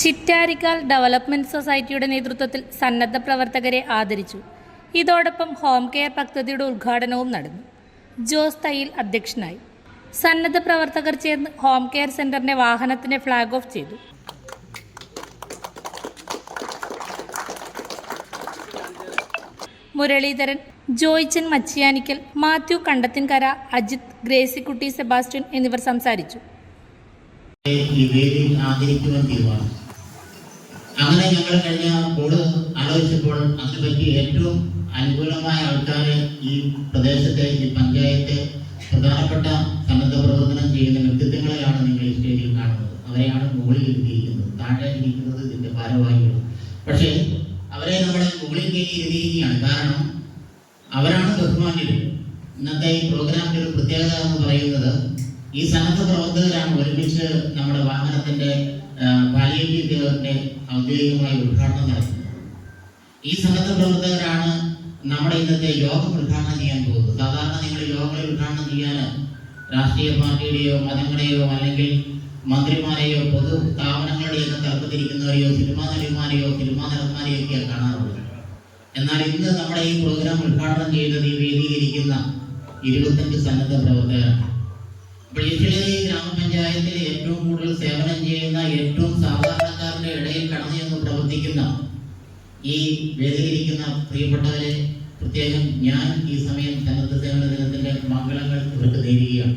Chittarikkal development സൊസൈറ്റിയുടെ നേതൃത്വത്തിൽ സന്നദ്ധ പ്രവർത്തകരെ ആദരിച്ചു. ഇതോടൊപ്പം ഹോം കെയർ പദ്ധതിയുടെ ഉദ്ഘാടനവും നടന്നു. ജോസ് തയ്യിൽ അധ്യക്ഷനായി. സന്നദ്ധ പ്രവർത്തകർ ചേർന്ന് ഹോം കെയർ സെന്ററിന്റെ വാഹനത്തിന്റെ ഫ്ളാഗ് ഓഫ് ചെയ്തു. മുരളീധരൻ ജോയിച്ചൻ മച്ചിയാനിക്കൽ മാത്യു കണ്ടത്തിൻകര അജിത് ഗ്രേസിക്കുട്ടി സെബാസ്റ്റ്യൻ എന്നിവർ സംസാരിച്ചു. അങ്ങനെ ഞങ്ങൾ കഴിഞ്ഞ ബോർഡ് ആലോചിച്ചപ്പോൾ അതിനെ പറ്റി ഏറ്റവും അനുകൂലമായ ആൾക്കാരെ ഈ പ്രദേശത്തെ ഈ പഞ്ചായത്തെ പ്രധാനപ്പെട്ട സന്നദ്ധ പ്രവർത്തനം ചെയ്യുന്ന വ്യക്തിത്വങ്ങളെയാണ് നിങ്ങൾ ഈ സ്റ്റേജിൽ കാണുന്നത്. അവരെയാണ് മുകളിൽ ഇരുത്തിയിരിക്കുന്നത് താഴെ ഇരിക്കുന്നത് ഇതിന്റെ ഭാരവാഹികൾ. പക്ഷേ അവരെ നമ്മൾ മുകളിൽ കയറി ഇരുത്തിയിരിക്കുകയാണ് കാരണം അവരാണ് ബഹുമാനികൾ ഇന്നത്തെ ഈ പ്രോഗ്രാമിന്റെ ഒരു പ്രത്യേകത എന്ന് പറയുന്നത് ഈ സന്നദ്ധ പ്രവർത്തകരാണ് ഒരുമിച്ച് നമ്മുടെ വാഹനത്തിന്റെ പാലിയേറ്റീവ് കെയറിന്റെ ഔദ്യോഗികമായ ഉദ്ഘാടനം നടത്തുന്നത് ഈ സന്നദ്ധ പ്രവർത്തകരാണ് നമ്മുടെ ഇന്നത്തെ യോഗം ഉദ്ഘാടനം ചെയ്യാൻ പോകുന്നത്. സാധാരണ നിങ്ങൾ യോഗങ്ങളിൽ ഉദ്ഘാടനം ചെയ്യാൻ രാഷ്ട്രീയ പാർട്ടിയുടെയോ മതങ്ങളുടെയോ അല്ലെങ്കിൽ മന്ത്രിമാരെയോ പൊതു സ്ഥാപനങ്ങളുടെയോ തർക്കത്തിരിക്കുന്നവരെയോ സിനിമാ നടിമാരെയോ സിനിമാ നടന്മാരെയോ ഒക്കെയാണ് കാണാറുള്ളത് എന്നാൽ ഇന്ന് നമ്മുടെ ഈ പ്രോഗ്രാം ഉദ്ഘാടനം ചെയ്തത് ഈ വേദിയിലിരിക്കുന്ന ഇരുപത്തഞ്ച് സന്നദ്ധ പ്രവർത്തകരാണ് അപ്പോൾ ഈ ഗ്രാമപഞ്ചായത്തിലെ ഏറ്റവും കൂടുതൽ സേവനം പ്രവർത്തിക്കുന്ന ഈ വേദിയിലിരിക്കുന്ന പ്രിയപ്പെട്ടവരെ പ്രത്യേകം ഞാൻ ഈ സമയം സന്നദ്ധ സേവന ദിനത്തിന്റെ മംഗളങ്ങൾ ഇവർക്ക് നേരുകയാണ്.